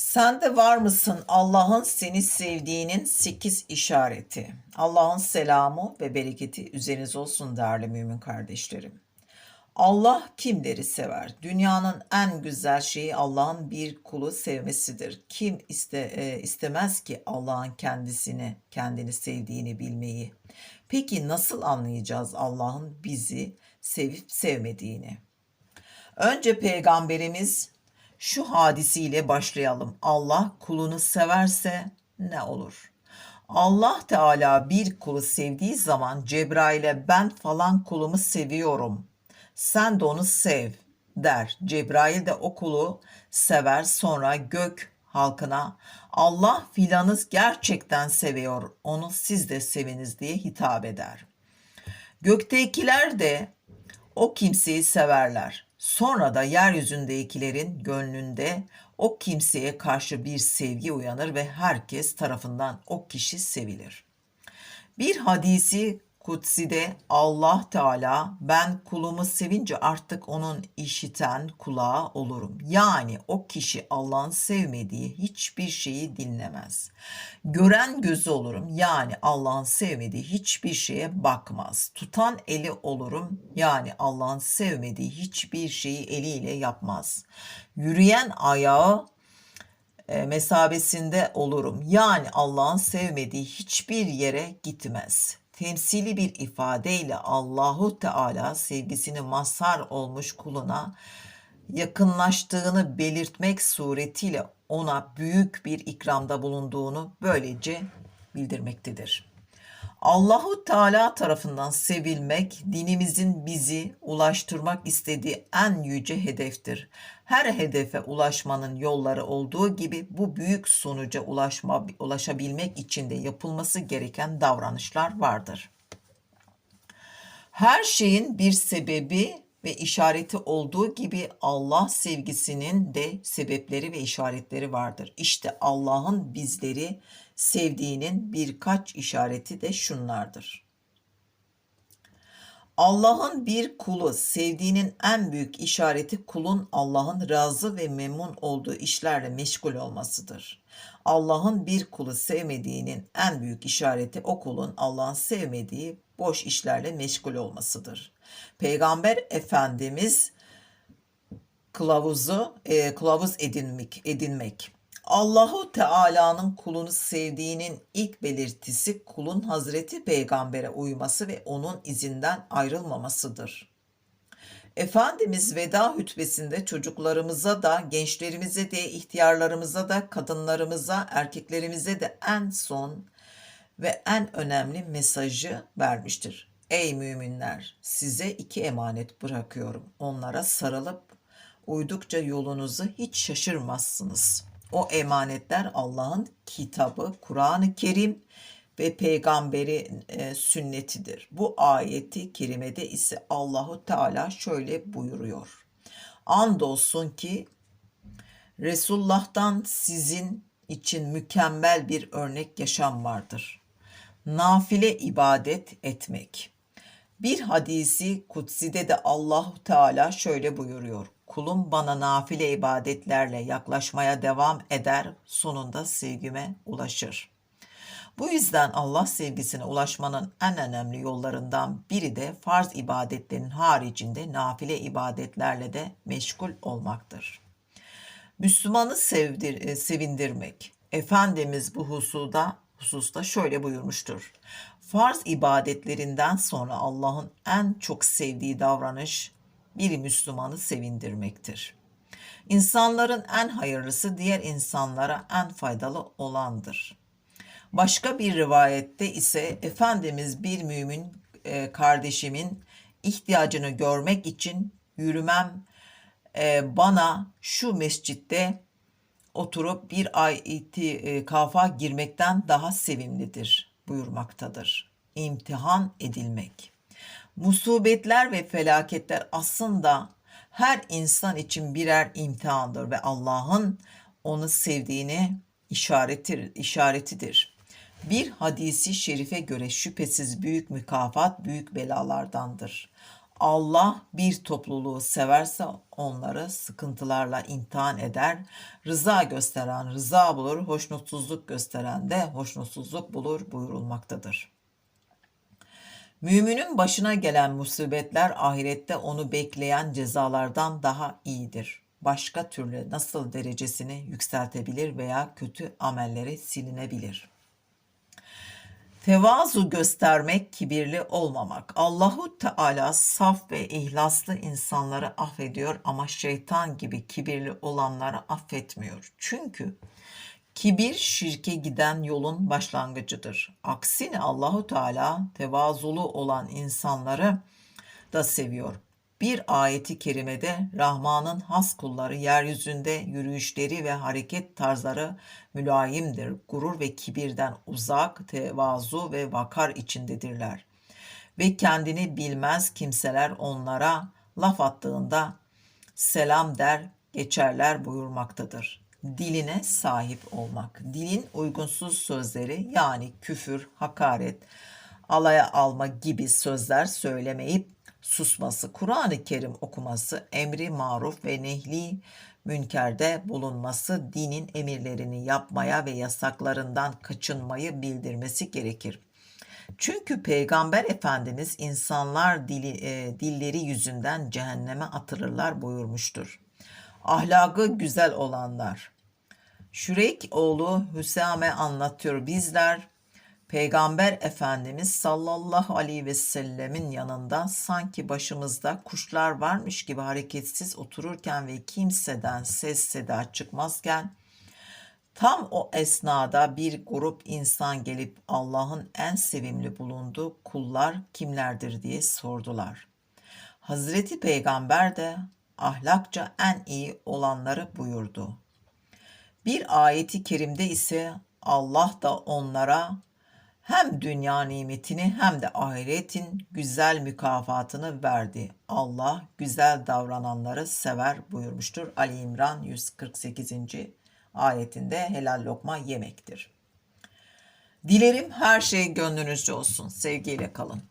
Sen de var mısın Allah'ın seni sevdiğinin 8 işareti. Allah'ın selamı ve bereketi üzerinize olsun değerli mümin kardeşlerim. Allah kimleri sever? Dünyanın en güzel şeyi Allah'ın bir kulu sevmesidir. Kim iste, e, istemez ki Allah'ın kendisini, kendini sevdiğini bilmeyi? Peki nasıl anlayacağız Allah'ın bizi sevip sevmediğini? Önce peygamberimiz şu hadisiyle başlayalım. Allah kulunu severse ne olur? Allah Teala bir kulu sevdiği zaman Cebrail'e ben falan kulumu seviyorum. Sen de onu sev der. Cebrail de o kulu sever sonra gök halkına Allah filanız gerçekten seviyor onu siz de seviniz diye hitap eder. Göktekiler de o kimseyi severler. Sonra da yeryüzündekilerin gönlünde o kimseye karşı bir sevgi uyanır ve herkes tarafından o kişi sevilir. Bir hadisi kutside Allah Teala ben kulumu sevince artık onun işiten kulağı olurum. Yani o kişi Allah'ın sevmediği hiçbir şeyi dinlemez. Gören gözü olurum. Yani Allah'ın sevmediği hiçbir şeye bakmaz. Tutan eli olurum. Yani Allah'ın sevmediği hiçbir şeyi eliyle yapmaz. Yürüyen ayağı e, mesabesinde olurum. Yani Allah'ın sevmediği hiçbir yere gitmez. Temsili bir ifadeyle Allahu Teala sevgisini mazhar olmuş kuluna yakınlaştığını belirtmek suretiyle ona büyük bir ikramda bulunduğunu böylece bildirmektedir. Allahu Teala tarafından sevilmek dinimizin bizi ulaştırmak istediği en yüce hedeftir. Her hedefe ulaşmanın yolları olduğu gibi bu büyük sonuca ulaşma, ulaşabilmek için de yapılması gereken davranışlar vardır. Her şeyin bir sebebi ve işareti olduğu gibi Allah sevgisinin de sebepleri ve işaretleri vardır. İşte Allah'ın bizleri sevdiğinin birkaç işareti de şunlardır. Allah'ın bir kulu sevdiğinin en büyük işareti kulun Allah'ın razı ve memnun olduğu işlerle meşgul olmasıdır. Allah'ın bir kulu sevmediğinin en büyük işareti o kulun Allah'ın sevmediği boş işlerle meşgul olmasıdır. Peygamber Efendimiz kılavuzu e, kılavuz edinmek edinmek. Allahu Teala'nın kulunu sevdiğinin ilk belirtisi kulun Hazreti Peygamber'e uyması ve onun izinden ayrılmamasıdır. Efendimiz veda hutbesinde çocuklarımıza da, gençlerimize de, ihtiyarlarımıza da, kadınlarımıza, erkeklerimize de en son ve en önemli mesajı vermiştir. Ey müminler, size iki emanet bırakıyorum. Onlara sarılıp uydukça yolunuzu hiç şaşırmazsınız. O emanetler Allah'ın kitabı, Kur'an-ı Kerim ve peygamberi e, sünnetidir. Bu ayeti kerimede ise Allahu Teala şöyle buyuruyor. Andolsun ki Resulullah'tan sizin için mükemmel bir örnek yaşam vardır. Nafile ibadet etmek. Bir hadisi kutside de Allahu Teala şöyle buyuruyor. Kulum bana nafile ibadetlerle yaklaşmaya devam eder, sonunda sevgime ulaşır. Bu yüzden Allah sevgisine ulaşmanın en önemli yollarından biri de farz ibadetlerin haricinde nafile ibadetlerle de meşgul olmaktır. Müslümanı sevdir, e, sevindirmek. Efendimiz bu husuda, hususta şöyle buyurmuştur. Farz ibadetlerinden sonra Allah'ın en çok sevdiği davranış bir Müslümanı sevindirmektir. İnsanların en hayırlısı diğer insanlara en faydalı olandır. Başka bir rivayette ise Efendimiz bir mümin e, kardeşimin ihtiyacını görmek için yürümem e, bana şu mescitte oturup bir ay itikafa girmekten daha sevimlidir buyurmaktadır. İmtihan edilmek. Musibetler ve felaketler aslında her insan için birer imtihandır ve Allah'ın onu sevdiğini işaretir, işaretidir. Bir hadisi şerife göre şüphesiz büyük mükafat büyük belalardandır. Allah bir topluluğu severse onları sıkıntılarla imtihan eder. Rıza gösteren rıza bulur, hoşnutsuzluk gösteren de hoşnutsuzluk bulur buyurulmaktadır. Müminin başına gelen musibetler ahirette onu bekleyen cezalardan daha iyidir. Başka türlü nasıl derecesini yükseltebilir veya kötü amelleri silinebilir. Tevazu göstermek, kibirli olmamak. Allahu Teala saf ve ihlaslı insanları affediyor ama şeytan gibi kibirli olanları affetmiyor. Çünkü Kibir şirke giden yolun başlangıcıdır. Aksine Allahu Teala tevazulu olan insanları da seviyor. Bir ayeti kerimede Rahman'ın has kulları yeryüzünde yürüyüşleri ve hareket tarzları mülayimdir. Gurur ve kibirden uzak, tevazu ve vakar içindedirler. Ve kendini bilmez kimseler onlara laf attığında selam der geçerler buyurmaktadır diline sahip olmak. Dilin uygunsuz sözleri yani küfür, hakaret, alaya alma gibi sözler söylemeyip susması, Kur'an-ı Kerim okuması, emri maruf ve nehli münkerde bulunması, dinin emirlerini yapmaya ve yasaklarından kaçınmayı bildirmesi gerekir. Çünkü Peygamber Efendimiz insanlar dili, e, dilleri yüzünden cehenneme atılırlar buyurmuştur. Ahlakı güzel olanlar. Şürek oğlu Hüsame anlatıyor bizler. Peygamber Efendimiz sallallahu aleyhi ve sellemin yanında sanki başımızda kuşlar varmış gibi hareketsiz otururken ve kimseden ses seda çıkmazken tam o esnada bir grup insan gelip Allah'ın en sevimli bulunduğu kullar kimlerdir diye sordular. Hazreti Peygamber de ahlakça en iyi olanları buyurdu. Bir ayeti kerimde ise Allah da onlara hem dünya nimetini hem de ahiretin güzel mükafatını verdi. Allah güzel davrananları sever buyurmuştur. Ali İmran 148. ayetinde helal lokma yemektir. Dilerim her şey gönlünüzce olsun. Sevgiyle kalın.